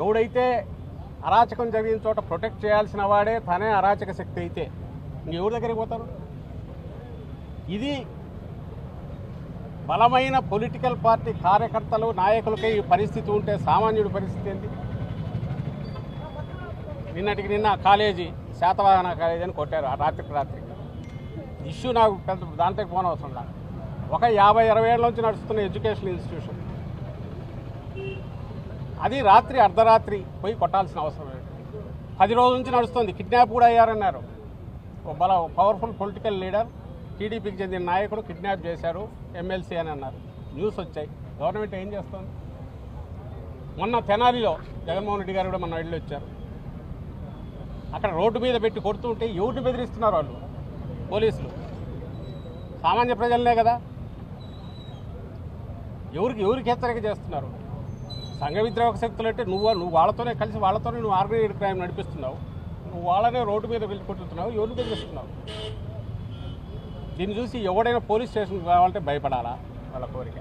ఎవడైతే అరాచకం జరిగిన చోట ప్రొటెక్ట్ చేయాల్సిన వాడే తనే అరాచక శక్తి అయితే. ఇంకెవరి దగ్గరికి పోతారు? ఇది బలమైన పొలిటికల్ పార్టీ కార్యకర్తలు నాయకులకే ఈ పరిస్థితి ఉంటే సామాన్యుడి పరిస్థితి ఏంటి? నిన్నటికి నిన్న కాలేజీ శాతవాహన కాలేజీ అని కొట్టారు ఆ రాత్రికి రాత్రి. ఇష్యూ నాకు పెద్ద దాంట్లోకి పోనవసరం నాకు ఒక యాభై ఇరవై ఏళ్ళ నుంచి నడుస్తున్న ఎడ్యుకేషన్ ఇన్స్టిట్యూషన్. అది రాత్రి అర్ధరాత్రి పోయి కొట్టాల్సిన అవసరం లేదు. పది రోజుల నుంచి నడుస్తుంది. కిడ్నాప్ కూడా అయ్యారన్నారు. బల పవర్ఫుల్ పొలిటికల్ లీడర్ టీడీపీకి చెందిన నాయకుడు కిడ్నాప్ చేశారు ఎమ్మెల్సీ అని అన్నారు. న్యూస్ వచ్చాయి. గవర్నమెంట్ ఏం చేస్తుంది? మొన్న తెనాలిలో జగన్మోహన్ రెడ్డి గారు కూడా మొన్న వెళ్ళి వచ్చారు. అక్కడ రోడ్డు మీద పెట్టి కొడుతుంటే ఎవరిని బెదిరిస్తున్నారు వాళ్ళు? పోలీసులు. సామాన్య ప్రజలనే కదా. ఎవరికి ఎవరికి హెచ్చరిక చేస్తున్నారు? సంఘ విద్రోహక శక్తులు అంటే నువ్వు నువ్వు వాళ్ళతోనే కలిసి వాళ్ళతోనే నువ్వు ఆర్గనైజ్డ్ క్రైమ్ నడిపిస్తున్నావు. నువ్వు వాళ్ళనే రోడ్డు మీద వెళ్ళి కొట్టుతున్నావు ఎవరిని బెదిరిస్తున్నావు? దీన్ని చూసి ఎవడైనా పోలీస్ స్టేషన్కి రావాలంటే భయపడాలా? వాళ్ళ కోరిక.